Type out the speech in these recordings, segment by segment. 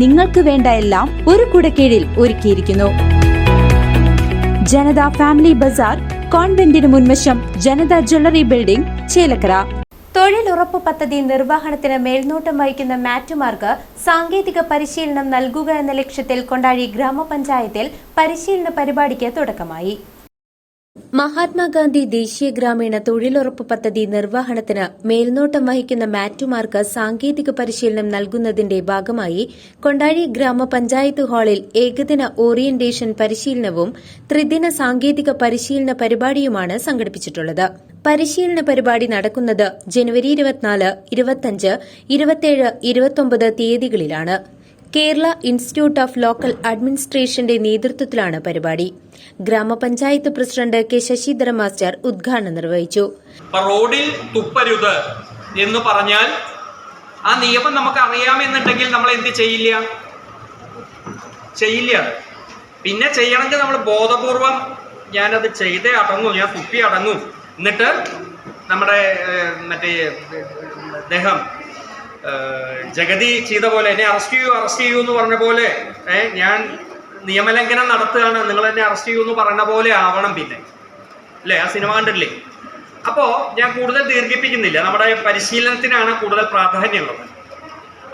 നിങ്ങൾക്ക് വേണ്ട എല്ലാം ഒരു കുടക്കീഴിൽ ഒരുക്കിയിരിക്കുന്നു. ജനത ഫാമിലി ബസാർ കോൺവെന്റിന് മുൻവശം ജനത ജ്വല്ലറി ബിൽഡിംഗ് ചേലക്കര. തൊഴിലുറപ്പ് പദ്ധതി നിർവഹണത്തിന് മേൽനോട്ടം വഹിക്കുന്ന മാറ്റുമാർക്ക് സാങ്കേതിക പരിശീലനം നൽകുക എന്ന ലക്ഷ്യത്തിൽ കൊണ്ടാഴി ഗ്രാമപഞ്ചായത്തിൽ പരിശീലന പരിപാടിക്ക് തുടക്കമായി. മഹാത്മാഗാന്ധി ദേശീയ ഗ്രാമീണ തൊഴിലുറപ്പ് പദ്ധതി നിർവഹണത്തിന് മേൽനോട്ടം വഹിക്കുന്ന മാറ്റുമാർക്ക് സാങ്കേതിക പരിശീലനം നൽകുന്നതിന്റെ ഭാഗമായി കൊണ്ടാഴി ഗ്രാമപഞ്ചായത്ത് ഹാളിൽ ഏകദിന ഓറിയന്റേഷൻ പരിശീലനവും ത്രിദിന സാങ്കേതിക പരിശീലന പരിപാടിയുമാണ് സംഘടിപ്പിച്ചിട്ടുള്ളത്. പരിശീലന പരിപാടി നടക്കുന്നത് ജനുവരി ഇരുപത്തിനാല് ഇരുപത്തിയഞ്ച് ഇരുപത്തിയേഴ് ഇരുപത്തിയൊമ്പത് തീയതികളിലാണ്. കേരള ഇൻസ്റ്റിറ്റ്യൂട്ട് ഓഫ് ലോക്കൽ അഡ്മിനിസ്ട്രേഷന്റെ നേതൃത്വത്തിലാണ് പരിപാടി. ഗ്രാമപഞ്ചായത്ത് പ്രസിഡന്റ് കെ ശശിധര മാസ്റ്റർ ഉദ്ഘാടനം നിർവഹിച്ചു. റോഡിൽ തുപ്പരുത് എന്ന് പറഞ്ഞാൽ ആ നിയമം നമുക്ക് അറിയാമെന്നുണ്ടെങ്കിൽ നമ്മൾ എന്ത് ചെയ്യില്ല? ചെയ്യില്ല. പിന്നെ ചെയ്യണമെങ്കിൽ നമ്മൾ ബോധപൂർവം ഞാനത് ചെയ്തേ അടങ്ങും ഞാൻ തുപ്പി അടങ്ങും. എന്നിട്ട് നമ്മുടെ മറ്റേ ഏഹ്, ജഗതി ചെയ്ത പോലെ എന്നെ അറസ്റ്റ് ചെയ്യൂ അറസ്റ്റ് ചെയ്യൂ എന്ന് പറഞ്ഞ പോലെ ഞാൻ നിയമലംഘനം നടത്തുകയാണ്. നിങ്ങൾ എന്നെ അറസ്റ്റ് ചെയ്യൂ എന്ന് പറഞ്ഞ പോലെ ആവണം പിന്നെ. അല്ലേ? ആ സിനിമ കണ്ടില്ലേ അപ്പോൾ ഞാൻ കൂടുതൽ ദീർഘിപ്പിക്കുന്നില്ല. നമ്മുടെ പരിശീലനത്തിനാണ് കൂടുതൽ പ്രാധാന്യമുള്ളത്.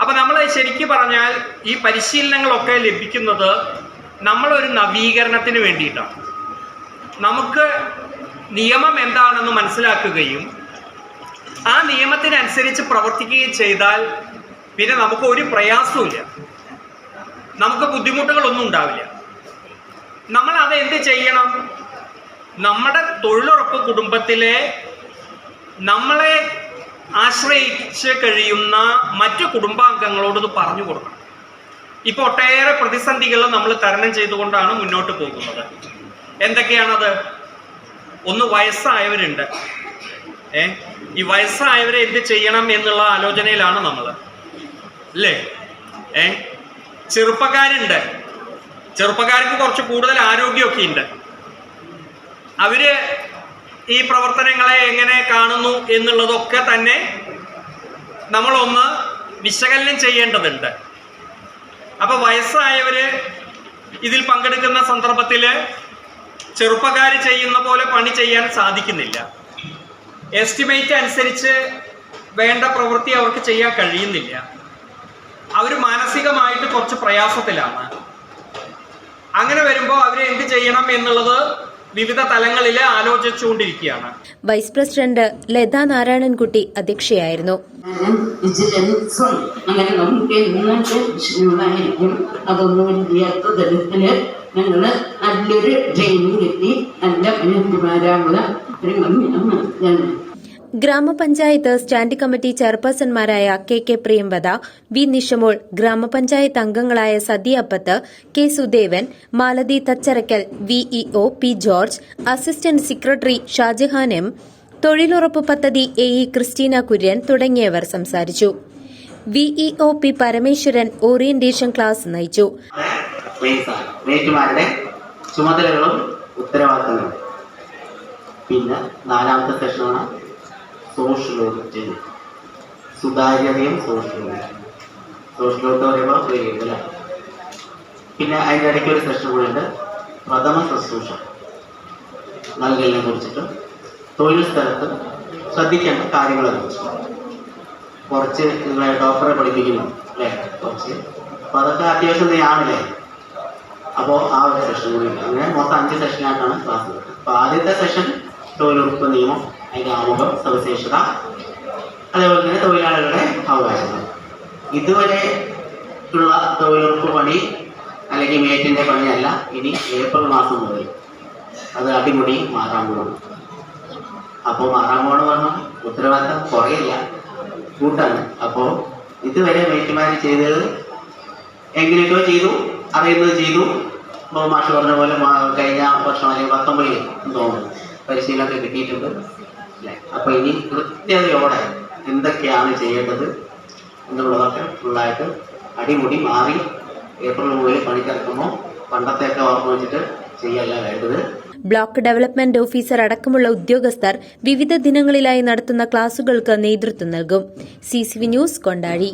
അപ്പോൾ നമ്മൾ ശരിക്കും പറഞ്ഞാൽ ഈ പരിശീലനങ്ങളൊക്കെ ലഭിക്കുന്നത് നമ്മളൊരു നവീകരണത്തിന് വേണ്ടിയിട്ടാണ്. നമുക്ക് നിയമം എന്താണെന്ന് മനസ്സിലാക്കുകയും ആ നിയമത്തിനനുസരിച്ച് പ്രവർത്തിക്കുകയും ചെയ്താൽ പിന്നെ നമുക്ക് ഒരു പ്രയാസവുമില്ല. നമുക്ക് ബുദ്ധിമുട്ടുകളൊന്നും ഉണ്ടാവില്ല. നമ്മൾ അത് എന്ത് ചെയ്യണം? നമ്മുടെ തൊഴിലുറപ്പ് കുടുംബത്തിലെ നമ്മളെ ആശ്രയിച്ച് കഴിയുന്ന മറ്റു കുടുംബാംഗങ്ങളോട് ഇത് പറഞ്ഞു കൊടുക്കണം. ഇപ്പോൾ ഒട്ടേറെ പ്രതിസന്ധികൾ നമ്മൾ തരണം ചെയ്തുകൊണ്ടാണ് മുന്നോട്ട് പോകുന്നത്. എന്തൊക്കെയാണത്? ഒന്ന് വയസ്സായവരുണ്ട്. ഏ? ഈ വയസ്സായവരെ എന്ത് ചെയ്യണം എന്നുള്ള ആലോചനയിലാണ് നമ്മൾ അല്ലേ ഏ? ചെറുപ്പക്കാരുണ്ട്. ചെറുപ്പക്കാർക്ക് കുറച്ച് കൂടുതൽ ആരോഗ്യമൊക്കെ ഉണ്ട്. അവർ ഈ പ്രവർത്തനങ്ങളെ എങ്ങനെ കാണുന്നു എന്നുള്ളതൊക്കെ തന്നെ നമ്മളൊന്ന് വിശകലനം ചെയ്യേണ്ടതുണ്ട്. അപ്പൊ വയസ്സായവര് ഇതിൽ പങ്കെടുക്കുന്ന സന്ദർഭത്തിൽ ചെറുപ്പക്കാർ ചെയ്യുന്ന പോലെ പണി ചെയ്യാൻ സാധിക്കുന്നില്ല. എസ്റ്റിമേറ്റ് അനുസരിച്ച് വേണ്ട പ്രവൃത്തി അവർക്ക് ചെയ്യാൻ കഴിയുന്നില്ല. അവർ മാനസികമായിട്ട് കുറച്ച് പ്രയാസത്തിലാണ്. അങ്ങനെ വരുമ്പോൾ അവർ എന്ത് ചെയ്യണം എന്നുള്ളത് വിവിധ തലങ്ങളിൽ ആലോചിച്ചുകൊണ്ടിരിക്കുകയാണ്. വൈസ് പ്രസിഡന്റ് ലത നാരായണൻകുട്ടി അധ്യക്ഷയായിരുന്നു. ഞാനും അങ്ങനെ നമുക്ക് ഇന്നത്തെ വിഷയങ്ങളായിരിക്കും അതൊന്നും ഇല്ലാത്ത തരത്തിൽ ഞങ്ങൾ നല്ലൊരു ട്രെയിനിങ് കിട്ടി. നല്ല മനുഷ്യന്മാരാകുക ഒരു മമ്മിയാണ് ഞാൻ grama panchayat standing committee ചെയർപേഴ്സൺമാരായ K K Priyamvada V Nishamol grama panchayat അംഗങ്ങളായ Sathiyappath K Sudevan Malathi Thacharakkal VEO P George assistant secretary Shajahan M തൊഴിലുറപ്പ് പദ്ധതി എ ഇ ക്രിസ്റ്റീന കുര്യൻ തുടങ്ങിയവർ സംസാരിച്ചു. VEO P Parameswaran orientation class നയിച്ചു. ചുമതലകളും ഉത്തരവാദിത്തങ്ങളും. പിന്നെ നാലാമത്തെ സെഷനാണ് സോഷ്യൽ ഓഡിറ്റ് സുതാര്യതയും സോഷ്യൽ ഓഡിറ്റ് സോഷ്യൽ ഓഡിറ്റ് പറയുമ്പോൾ വേരിയബിൾ അല്ലേ പിന്നെ അതിന്റെ ഇടയ്ക്ക് ഒരു സെഷൻ കൂടെ ഉണ്ട്. പ്രഥമ ശുശ്രൂഷ. നൽകലിനെ കുറിച്ചിട്ടും തൊഴിൽ സ്ഥലത്ത് ശ്രദ്ധിക്കേണ്ട കാര്യങ്ങളെ കുറിച്ചിട്ടും. കുറച്ച് നിങ്ങളെ ഡോക്ടറെ പഠിപ്പിക്കുന്നു അല്ലേ? കുറച്ച്. അപ്പോൾ അതൊക്കെ അത്യാവശ്യം തന്നെയാണല്ലേ? അപ്പോൾ ആ ഒരു സെഷൻ കൂടി അങ്ങനെ മൊത്തം അഞ്ച് സെഷനായിട്ടാണ് ക്ലാസ് അപ്പോൾ ആദ്യത്തെ സെഷൻ തൊഴിലുറപ്പ് നിയമം. അതിന്റെ ആമുഖം സവിശേഷത അതേപോലെ തന്നെ തൊഴിലാളികളുടെ അവകാശങ്ങൾ. ഇതുവരെ ഉള്ള തൊഴിലുറപ്പ് പണി അല്ലെങ്കിൽ മേറ്റിന്റെ പണിയല്ല ഇനി ഏപ്രിൽ മാസം മുതൽ. അത് അടിമുടി മാറാൻ പോകുന്നു അപ്പോൾ മാറാൻ പറഞ്ഞാൽ ഉത്തരവാദിത്തം കുറയില്ല. കൂട്ടാണ്. അപ്പോൾ ഇതുവരെ മേറ്റുമാർ ചെയ്തത് എങ്ങനെയൊക്കെയോ ചെയ്തു അറിയുന്നത് ചെയ്തു. ഇപ്പോൾ മാഷ് പറഞ്ഞ പോലെ കഴിഞ്ഞ വർഷം അല്ലെങ്കിൽ പത്തൊമ്പതിൽ തോന്നുന്നു പരിശീലനമൊക്കെ കിട്ടിയിട്ടുണ്ട്. അപ്പൊ ഇനി കൃത്യതയോടെ എന്തൊക്കെയാണ് ചെയ്യേണ്ടത് എന്നുള്ളതൊക്കെ ഫുള്ളായിട്ട് അടിമുടി മാറി ഏപ്രിൽ മുതൽ പണിക്കിറക്കുമ്പോൾ പണ്ടത്തെയൊക്കെ ഓർമ്മ വെച്ചിട്ട് ചെയ്യല്ല വേണ്ടത്. ബ്ലോക്ക് ഡെവലപ്മെന്റ് ഓഫീസർ അടക്കമുള്ള ഉദ്യോഗസ്ഥർ വിവിധ ദിനങ്ങളിലായി നടത്തുന്ന ക്ലാസുകൾക്ക് നേതൃത്വം നൽകും. CCV news Kondazhy